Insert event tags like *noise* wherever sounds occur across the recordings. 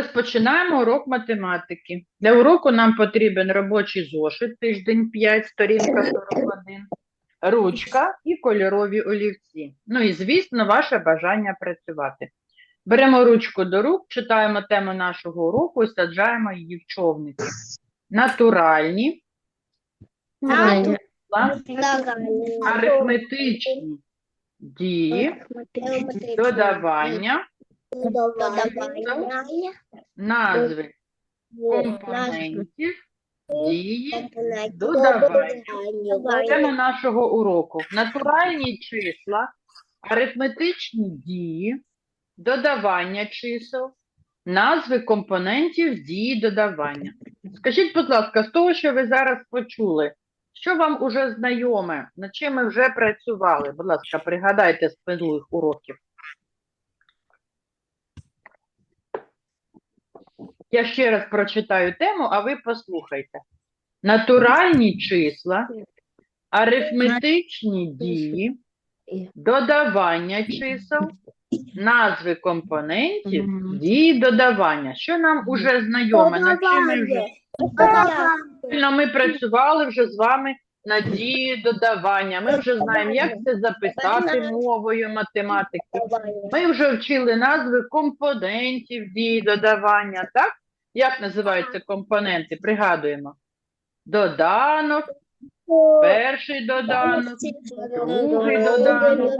Розпочинаємо урок математики. Для уроку нам потрібен робочий зошит, тиждень 5, сторінка 41, ручка і кольорові олівці. Ну і, звісно, ваше бажання працювати. Беремо ручку до рук, читаємо тему нашого уроку і саджаємо її в човники. Натуральні, Правильно. арифметичні дії, додавання, назви компонентів, дії, додавання. Тема нашого уроку. Натуральні числа, арифметичні дії, додавання чисел, назви компонентів дії додавання. Скажіть, будь ласка, з того, що ви зараз почули, що вам уже знайоме, над чим ми вже працювали? Будь ласка, пригадайте з минулих уроків. Я ще раз прочитаю тему, а ви послухайте. Натуральні числа, арифметичні дії, додавання чисел, назви компонентів, дії додавання. Що нам уже знайоме? Над чим ми вже ми працювали вже з вами над дією додавання. Ми вже знаємо, як це записати мовою математики. Ми вже вчили назви компонентів дії додавання, так? Як називаються компоненти? Пригадуємо. Доданок, перший доданок, другий доданок,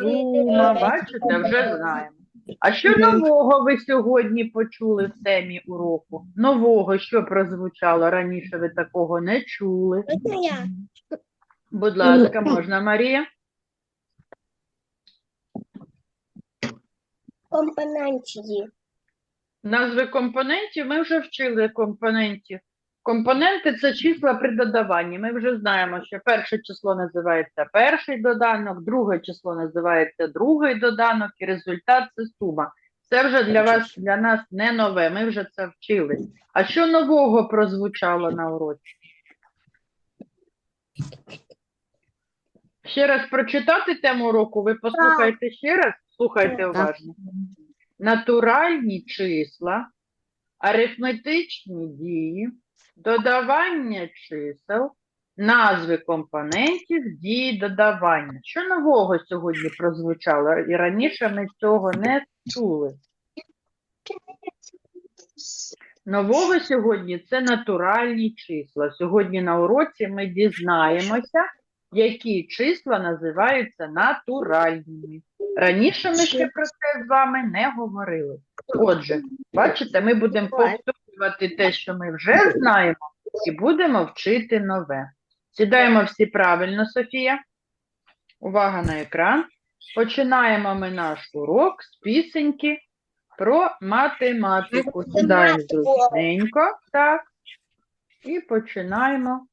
сума. Бачите, вже знаємо. А що нового ви сьогодні почули в темі уроку? Нового, що прозвучало раніше, ви такого не чули. Будь ласка, можна, Марія? Компоненті. Назви компонентів ми вже вчили компонентів. Компоненти це числа при додаванні. Ми вже знаємо, що перше число називається перший доданок, друге число називається другий доданок, і результат це сума. Це вже для вас, для нас не нове. Ми вже це вчили. А що нового прозвучало на уроці? Ще раз прочитати тему уроку, ви послухайте ще раз, слухайте уважно. Натуральні числа, арифметичні дії, додавання чисел, назви компонентів, дії додавання. Що нового сьогодні прозвучало? І раніше ми цього не чули. Нового сьогодні це натуральні числа. Сьогодні на уроці ми дізнаємося, які числа називаються натуральними. Раніше ми ще про це з вами не говорили. Отже, бачите, ми будемо повторювати те, що ми вже знаємо, і будемо вчити нове. Сідаємо всі правильно, Софія. Увага на екран. Починаємо ми наш урок з пісеньки про математику. Сідаємо зручненько, так, і починаємо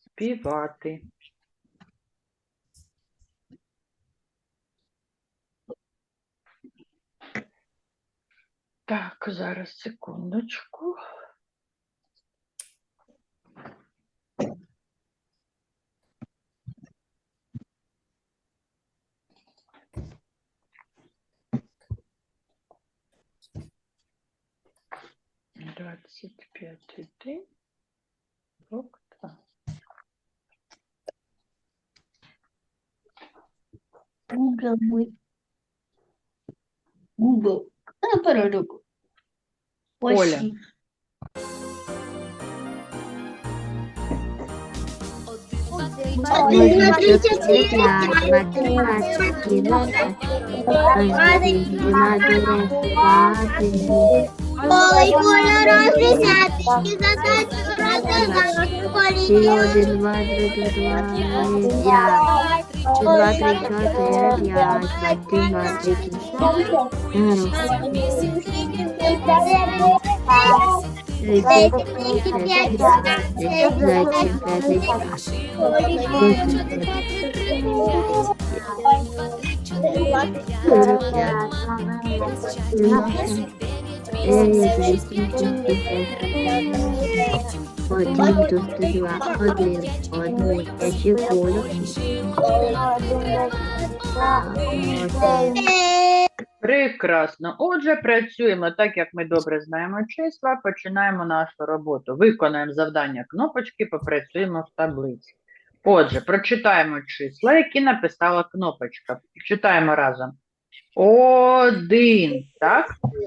співати. Так, зараз секундочку. Двадцять п'ятий день. Урок два. Google мой. Google. Ну, переруку. Оля. Ой, кольорові сятики, задачі розв'язала в школі. один, два, три, три, два, три, п'ять. Чи два, три, чотири, п'ять. Один, два, три, Один, тут два, один, один, я чекаю. Прекрасно. Отже, працюємо так, як ми добре знаємо числа, починаємо нашу роботу. Виконаємо завдання кнопочки, попрацюємо в таблиці. Отже, прочитаємо числа, які написала кнопочка. Читаємо разом. Один, так?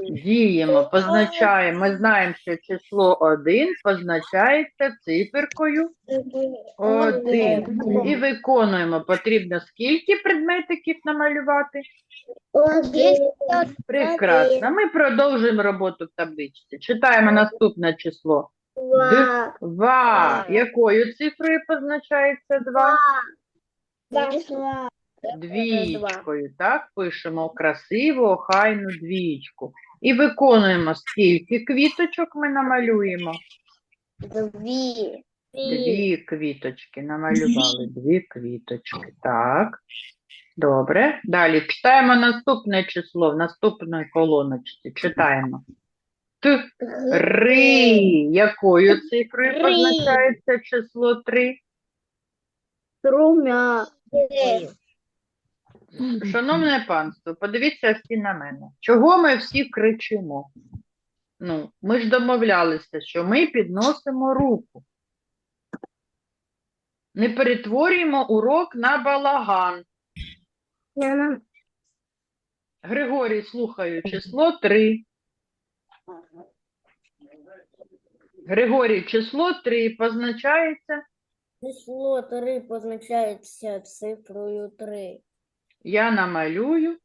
Діємо, позначаємо. Ми знаємо, що число 1 позначається циферкою 1. І виконуємо. Потрібно скільки предметиків намалювати? Один. Прекрасно. Ми продовжуємо роботу в табличці. Читаємо наступне число. Два. Якою цифрою позначається 2? Два. Двічкою. Так, пишемо красиву, охайну двічку. І виконуємо, скільки квіточок ми намалюємо. Дві. Дві квіточки намалювали. Дві квіточки. Так. Добре. Далі читаємо наступне число в наступній колоночці. Читаємо. Три. Якою цифрою Три. позначається число 3? Трумя. Шановне панство, подивіться всі на мене. Чого ми всі кричимо? Ну, ми ж домовлялися, що ми підносимо руку. Не перетворюємо урок на балаган. Григорій, слухаю, число 3. Григорій, число 3 позначається. Число 3 позначається цифрою 3. Я намалюю.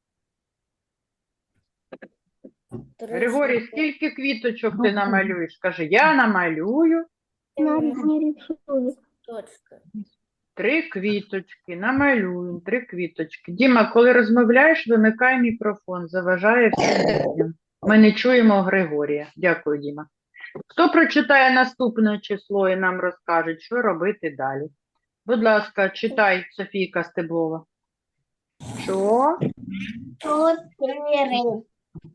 Григорій, скільки квіточок ти намалюєш? Скажи, я намалюю три квіточки, намалюємо три квіточки. Діма, коли розмовляєш, вимикай мікрофон, заважає всім. Ми не чуємо Григорія. Дякую, Діма. Хто прочитає наступне число і нам розкаже, що робити далі? Будь ласка, читай Софійка Стеблова. Що? Чотири.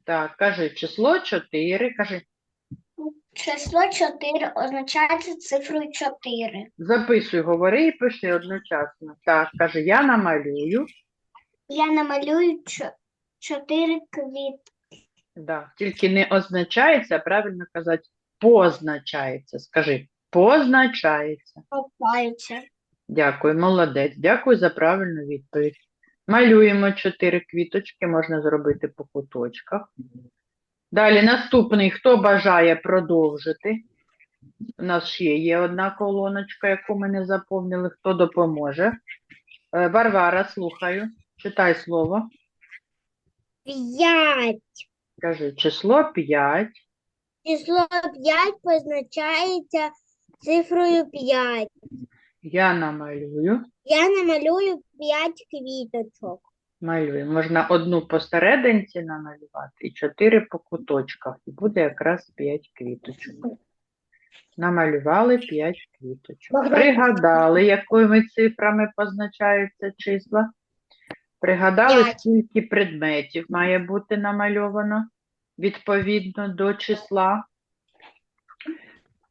Так, кажи, число 4, кажи, Число чотири означається цифрою чотири. записуй, говори і пиши одночасно. Так, кажи, я намалюю. Я намалюю чо- чотири квіти. Да, тільки не означається, а правильно казати, позначається. Скажи, позначається. Копаються. Дякую, молодець. Дякую за правильну відповідь. Малюємо чотири квіточки, можна зробити по куточках. Далі наступний, хто бажає продовжити? У нас ще є одна колоночка, яку ми не заповнили. Хто допоможе? Е, Варвара, слухаю. Читай слово. П'ять. Кажи, число 5. Число п'ять позначається цифрою п'ять. Я намалюю. Я намалюю п'ять квіточок. Малюємо. Можна одну посерединці намалювати і чотири по куточках. І буде якраз п'ять квіточок. Намалювали п'ять квіточок. Пригадали, якими цифрами позначаються числа. Пригадали, скільки предметів має бути намальовано відповідно до числа.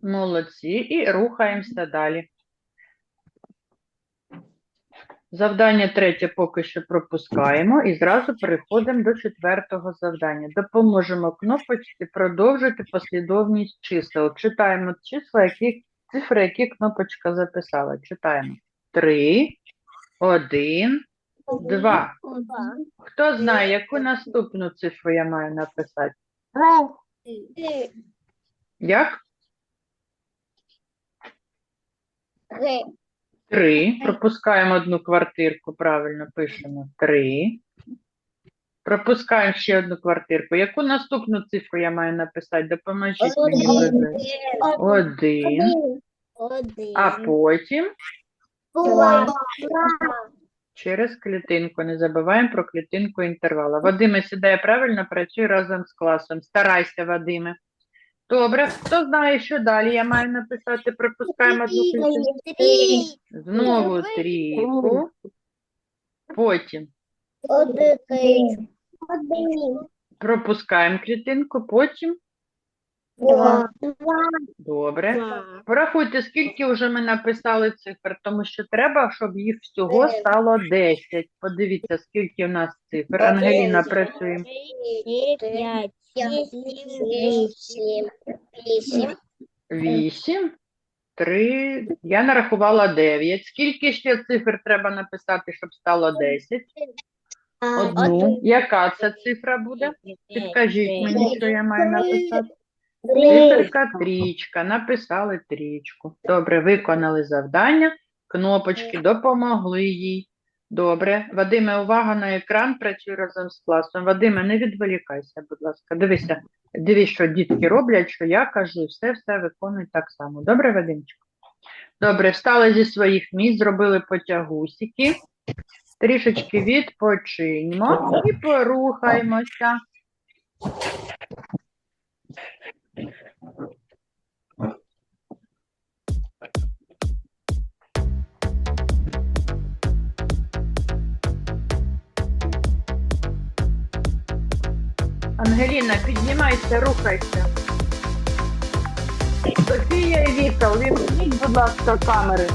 Молодці. І рухаємося далі. Завдання третє поки що пропускаємо і зразу переходимо до четвертого завдання. Допоможемо кнопочці продовжити послідовність чисел. Читаємо числа, які, цифри, які кнопочка записала. Читаємо. 3, 1, 2. Хто знає, яку наступну цифру я маю написати? Як? 3. Пропускаємо одну квартирку, правильно пишемо 3. Пропускаємо ще одну квартирку. Яку наступну цифру я маю написати? Допоможіть мені. вибрати. Один. Один. А потім Два. через клітинку. Не забуваємо про клітинку інтервала. Вадиме сідає правильно, працюй разом з класом. Старайся, Вадиме. Добре, хто знає, що далі я маю написати? Пропускаємо одну клітинку. Знову трійку. Потім. Один. пропускаємо клітинку, потім Два. Добре. Порахуйте, скільки вже ми написали цифр, тому що треба, щоб їх всього стало 10. Подивіться, скільки в нас цифр. Ангеліна. Вісім. Вісім. 8, 3, я нарахувала 9. Скільки ще цифр треба написати, щоб стало 10? Одну. Яка це цифра буде? Підкажіть мені, що я маю написати. Циферка трічка. Написали трічку. Добре, виконали завдання. Кнопочки допомогли їй. Добре. Вадиме, увага на екран, працюй разом з класом. Вадиме, не відволікайся, будь ласка. Дивися, дивись, що дітки роблять, що я кажу, все-все виконують так само. Добре, Вадимчик? Добре, встали зі своїх місць, зробили потягусики. Трішечки відпочиньмо і порухаємося. Ангеліна, піднімайся, рухайся. Софія і Віка, увімкніть, будь ласка, камери.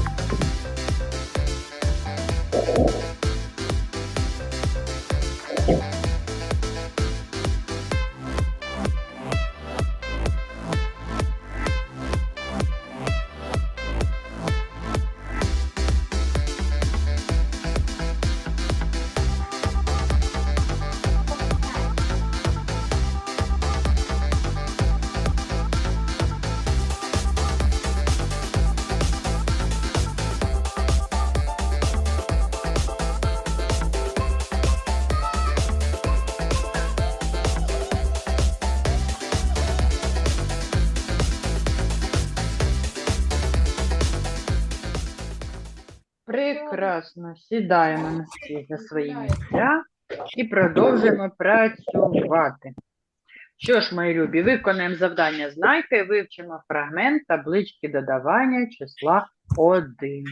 Прекрасно. Сідаємо на всі за свої місця і продовжуємо працювати. Що ж, мої любі, виконаємо завдання знайки, вивчимо фрагмент таблички додавання числа 1.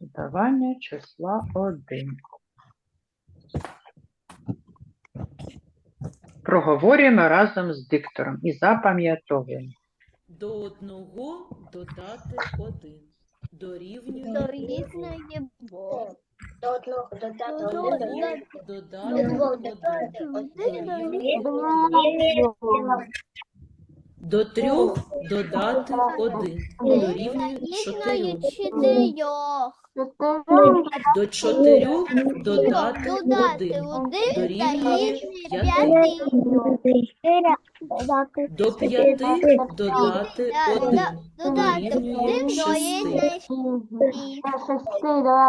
Додавання числа 1. Проговорюємо разом з диктором і запам'ятовуємо. До одного додати один. Дорівнює. До одного додати До До додати один. додати один. Дорівнює До трьох додати один. Дорівнює чотирьох. До чотирьох додати один. Дорівнює п'ятий. До п'яти додати один. Дорівнює шести.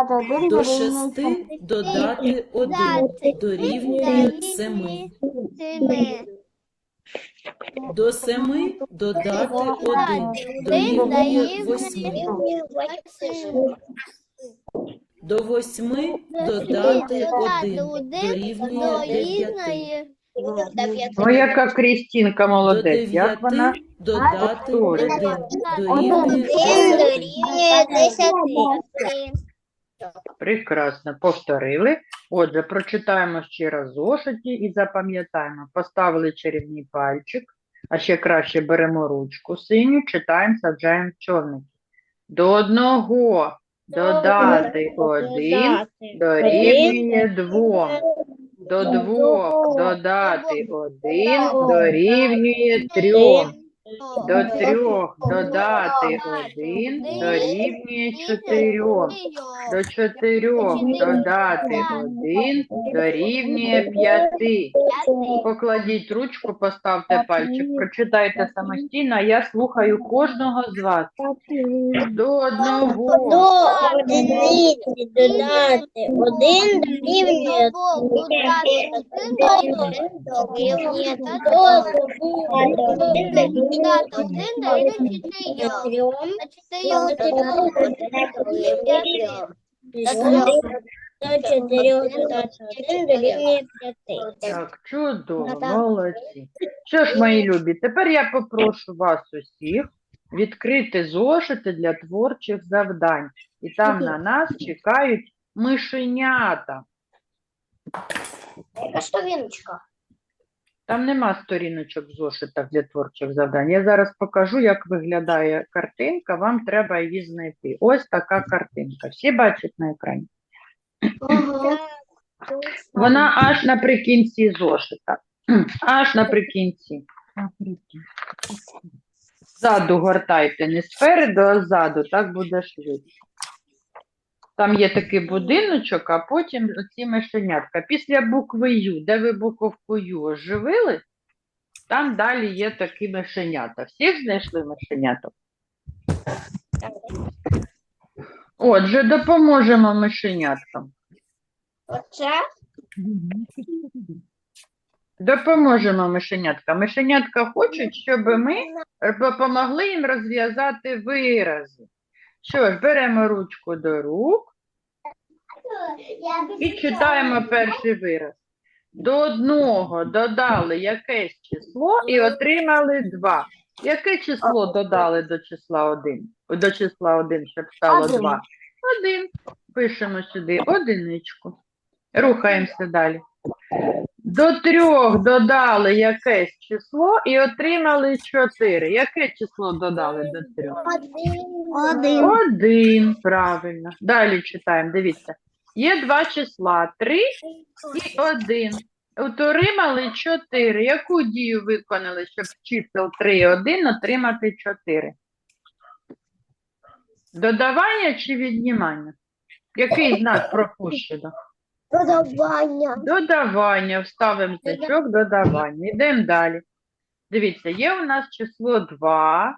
дорівнює До шести додати один. Дорівнює семи. До семи додати один. Дорівнює восьми. До восьми додати один. Дорівнює дев'яти. Ну, яка Крістінка До молодець, як вона? дев'яти додати один. Дорівнює десяти. Прекрасно, повторили. Отже, прочитаємо ще раз зошиті і запам'ятаємо. Поставили чарівний пальчик, а ще краще беремо ручку синю, читаємо, саджаємо в човники. До одного додати один дорівнює двом. До двох додати один дорівнює трьом. До трьох додати один дорівнює чотирьом. До чотирьох додати один дорівнює п'яти. Покладіть ручку, поставте пальчик, прочитайте самостійно, а я слухаю кожного з вас. До одного. До одиниці додати один дорівнює дорівнює додати один дорівнює трьом. До чотирьох додати один дорівнює п'яти. Так, чудово, молодці. Що ж, мої любі, тепер я попрошу вас усіх відкрити зошити для творчих завдань. І там на нас чекають Мишенята. Яка сторіночка? Там нема сторіночок в зошитах для творчих завдань. Я зараз покажу, як виглядає картинка. Вам треба її знайти. Ось така картинка. Всі бачать на екрані? Вона аж наприкінці зошита. Аж наприкінці. Ззаду гортайте, не спереду, а ззаду, так буде швидше. Там є такий будиночок, а потім оці мишенятка. Після букви Ю, де ви буковку Ю оживили, там далі є такі мишенята. Всіх знайшли мишеняток? Отже, допоможемо мишеняткам. Оце? Допоможемо мишеняткам. Мишенятка хочуть, щоб ми допомогли їм розв'язати вирази. Що ж, беремо ручку до рук і читаємо перший вираз. До одного додали якесь число і отримали два. Яке число додали до числа 1? До числа 1, щоб стало Один. 2? Один. Пишемо сюди одиничку. Рухаємося далі. До трьох додали якесь число і отримали 4. Яке число додали до трьох? Один. Один, правильно. Далі читаємо, дивіться. Є два числа, 3 і 1. Отримали 4. Яку дію виконали, щоб чисел 3 і 1 отримати 4? Додавання чи віднімання? Який знак пропущено? Додавання. Додавання. Вставимо значок додавання. Йдемо далі. Дивіться, є у нас число 2.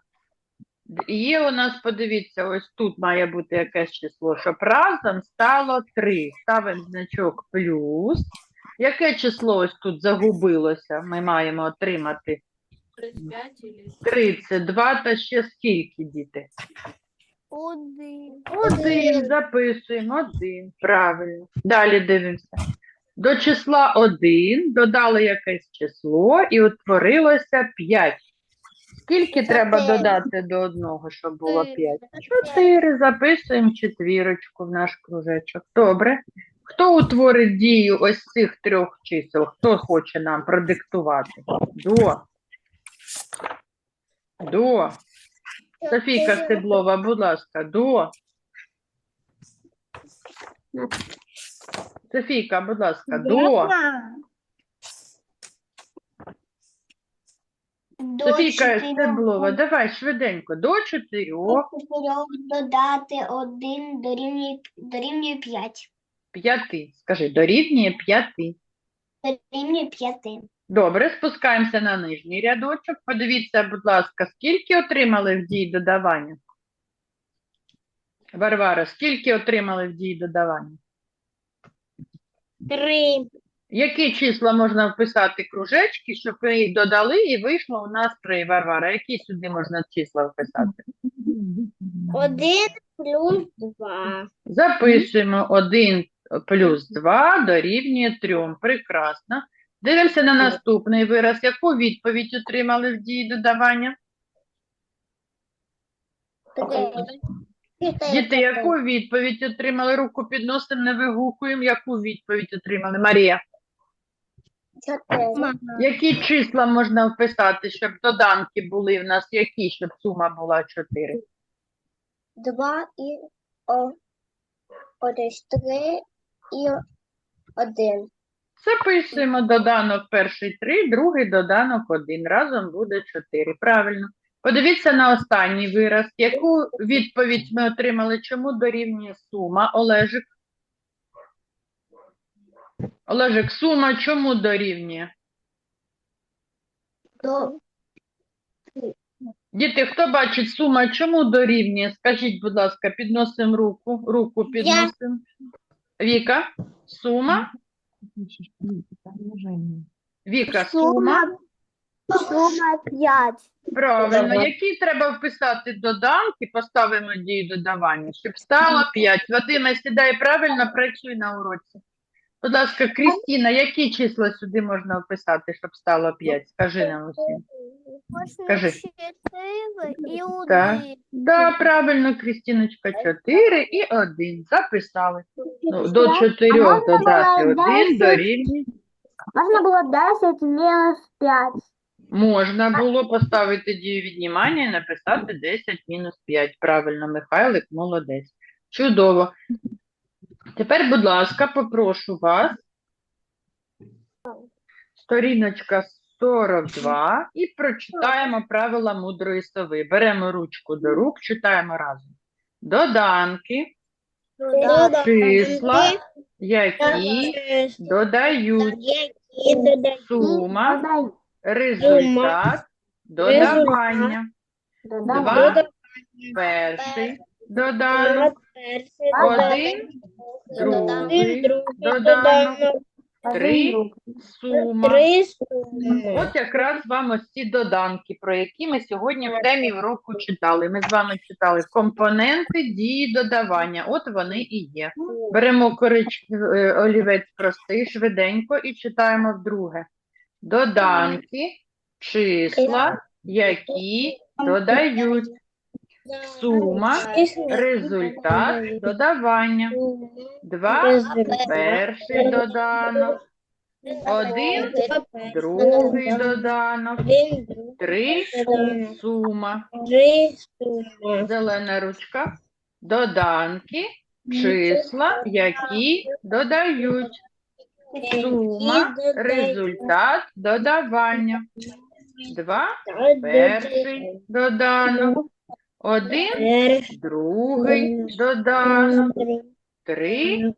Є у нас, подивіться, ось тут має бути якесь число, щоб разом стало 3. Ставимо значок плюс. Яке число ось тут загубилося? Ми маємо отримати 32 та ще скільки, діти? Один. Один, записуємо, один, правильно. Далі дивимося. До числа 1 додали якесь число і утворилося 5. Скільки треба додати до одного, щоб було Чотири. 5? 4. Записуємо четвірочку в наш кружечок. Добре. Хто утворить дію ось цих трьох чисел? Хто хоче нам продиктувати? До. До. Софійка Стеблова, будь ласка, до. Софійка, будь ласка, до. До Софійка чотирьох Стеблова, давай швиденько. До чотирьох, чотирьох додати один дорівнює, дорівнює п'ять. п'яти. Скажи, дорівнює п'яти. Дорівнює п'яти. Добре, спускаємося на нижній рядочок. Подивіться, будь ласка, скільки отримали в дії додавання? Варвара, скільки отримали в дії додавання? Три. Які числа можна вписати кружечки, щоб ви їх додали і вийшло у нас три, Варвара? Які сюди можна числа вписати? Один плюс два. Записуємо 1 плюс 2 дорівнює 3. Прекрасно. Дивимося на наступний вираз. Яку відповідь отримали в дії додавання? Діти, яку відповідь отримали? Руку підносимо, не вигукуємо. Яку відповідь отримали? Марія, Чотири. які числа можна вписати, щоб доданки були в нас? Які, щоб сума була 4? Два і о, один, три і один. Записуємо доданок перший 3, другий доданок 1. Разом буде 4. Правильно. Подивіться на останній вираз. Яку відповідь ми отримали? Чому дорівнює сума? Олежик? Олежик, сума чому дорівнює? Діти, хто бачить сума чому дорівнює? Скажіть, будь ласка, підносимо руку. Руку підносимо. Віка, сума? Віка, сума? сума п'ять. Правильно. Які треба вписати доданки, поставимо дію додавання, щоб стало 5. Вадиме, сідай правильно, працюй на уроці. Будь ласка, Крістіна, які числа сюди можна вписати, щоб стало 5? Скажи нам усім. Скажи. Чотири і Так. Да, правильно, Крістіночка, 4 і 1. Записали. Ну, до 4 можна додати було 1 10? дорівнює. Можна було 10 мінус 5. Можна було поставити дію віднімання і написати 10 мінус 5. Правильно, Михайлик, молодець. Чудово. Тепер, будь ласка, попрошу вас. Сторіночка 42 *laughs* і прочитаємо правила мудрої сови. Беремо ручку до рук, читаємо разом. Доданки, числа, які додають. Сума, результат, додавання. Два, перший доданок, один, другий доданок, три, сума. От якраз вам ось ці доданки, про які ми сьогодні в темі уроку читали. Ми з вами читали компоненти дії додавання. От вони і є. Беремо корич... е, олівець простий, швиденько і читаємо вдруге. Доданки, числа, які додають. Сума, результат додавання. Два, перший доданок, один, другий доданок, три, сума, зелена ручка, доданки, числа, які додають. Сума, результат додавання. Два, перший доданок, один, другий доданок, три,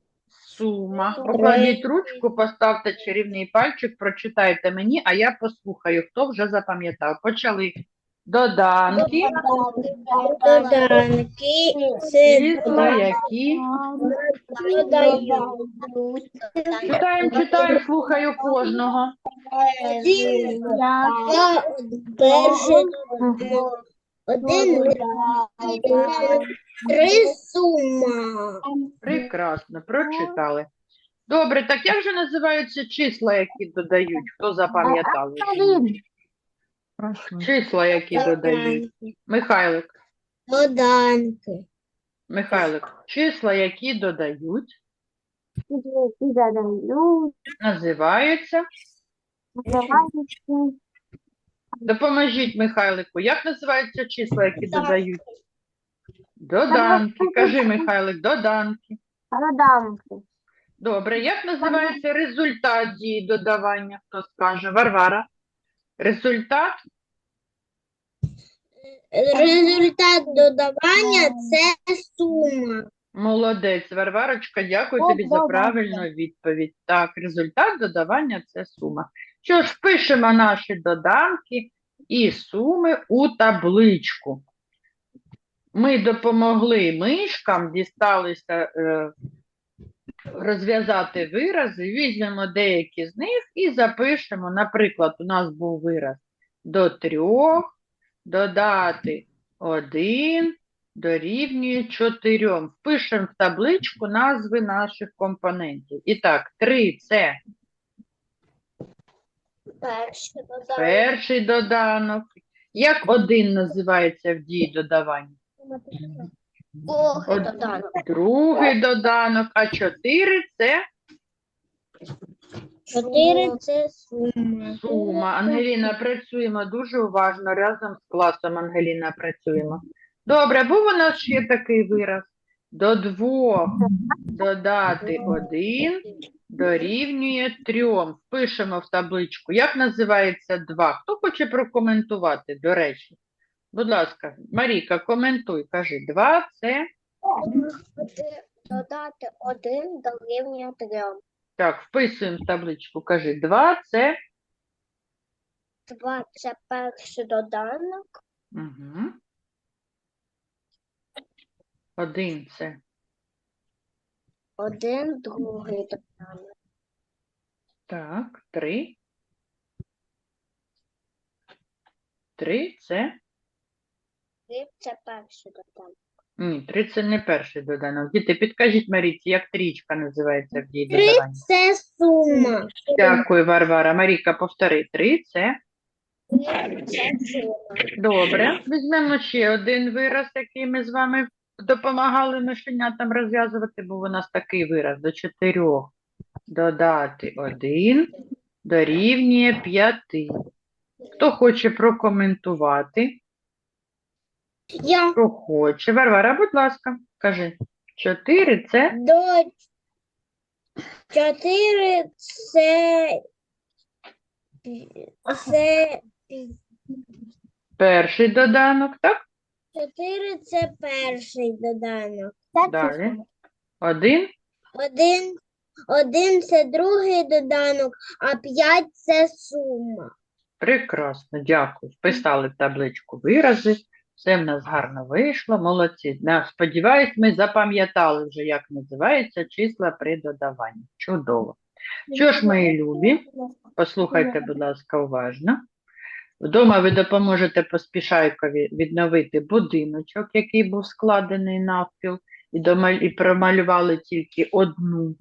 сума. Покладіть ручку, поставте чарівний пальчик, прочитайте мені, а я послухаю, хто вже запам'ятав. Почали. Доданки, Доданки. Числа, які. Читаємо, читаємо, слухаю кожного. Перший один три сума. Прекрасно, прочитали. Добре, так як же називаються числа, які додають? Хто запам'ятав? Числа, які додають. Михайлик, Доданки. Михайлик, числа, які додають, називаються. Допоможіть Михайлику. Як називаються числа, які додають? Доданки. Кажи, Михайлик, доданки. Доданки. Добре, як називається результат дії додавання? Хто скаже? Варвара. Результат Результат додавання це сума. Молодець, Варварочка, дякую тобі за правильну відповідь. Так, результат додавання це сума. Що ж, пишемо наші доданки і суми у табличку. Ми допомогли мишкам, дісталися е, розв'язати вирази, візьмемо деякі з них і запишемо. Наприклад, у нас був вираз до трьох, додати один, дорівнює 4. Впишемо в табличку назви наших компонентів. І так, 3 – це Перший доданок. перший доданок. Як один називається в дії додавання? Другий Од- доданок. Другий доданок, а 4 – це Чотири це сума. сума. Ангеліна, працюємо дуже уважно, разом з класом Ангеліна працюємо. Добре, був у нас ще такий вираз. До двох додати один дорівнює трьом. Пишемо в табличку. Як називається два? Хто хоче прокоментувати, до речі? Будь ласка, Марійка, коментуй, кажи. Два – це, Додати один дорівнює трьом. так, вписуємо в табличку, кажи. Два – це, Два це перший доданок. угу. Один – це, Один другий доданок. так, три. Три – це, Три це перший доданок. Ні, три це не перший доданок. Діти, підкажіть Марійці, як трічка називається в дії додавання? Це сума. Дякую, Варвара. Марійка, повтори. Три це Це сума. добре. Візьмемо ще один вираз, який ми з вами допомагали мишенятам розв'язувати, був у нас такий вираз до чотирьох. Додати один дорівнює п'яти. Хто хоче прокоментувати? Я Хто хоче? Варвара, будь ласка, кажи. Чотири це до чотири це це перший доданок, так? Чотири це перший доданок. Далі. Один. Один, один це другий доданок, а п'ять це сума. Прекрасно, дякую. Вписали в табличку вирази. Все в нас гарно вийшло. Молодці. На- Сподіваюсь, ми запам'ятали вже, як називаються числа при додаванні. Чудово. Що ж, мої любі, послухайте, будь ласка, уважно. Вдома ви допоможете поспішайкові відновити будиночок, який був складений навпіл, і, домаль... і промалювали тільки одну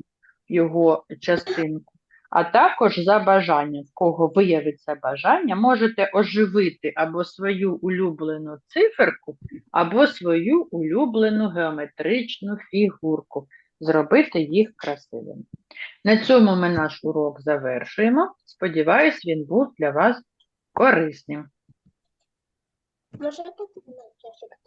його частинку. А також за бажанням, в кого виявиться бажання, можете оживити або свою улюблену циферку, або свою улюблену геометричну фігурку, зробити їх красивими. На цьому ми наш урок завершуємо. Сподіваюсь, він був для вас корисним. Може, тут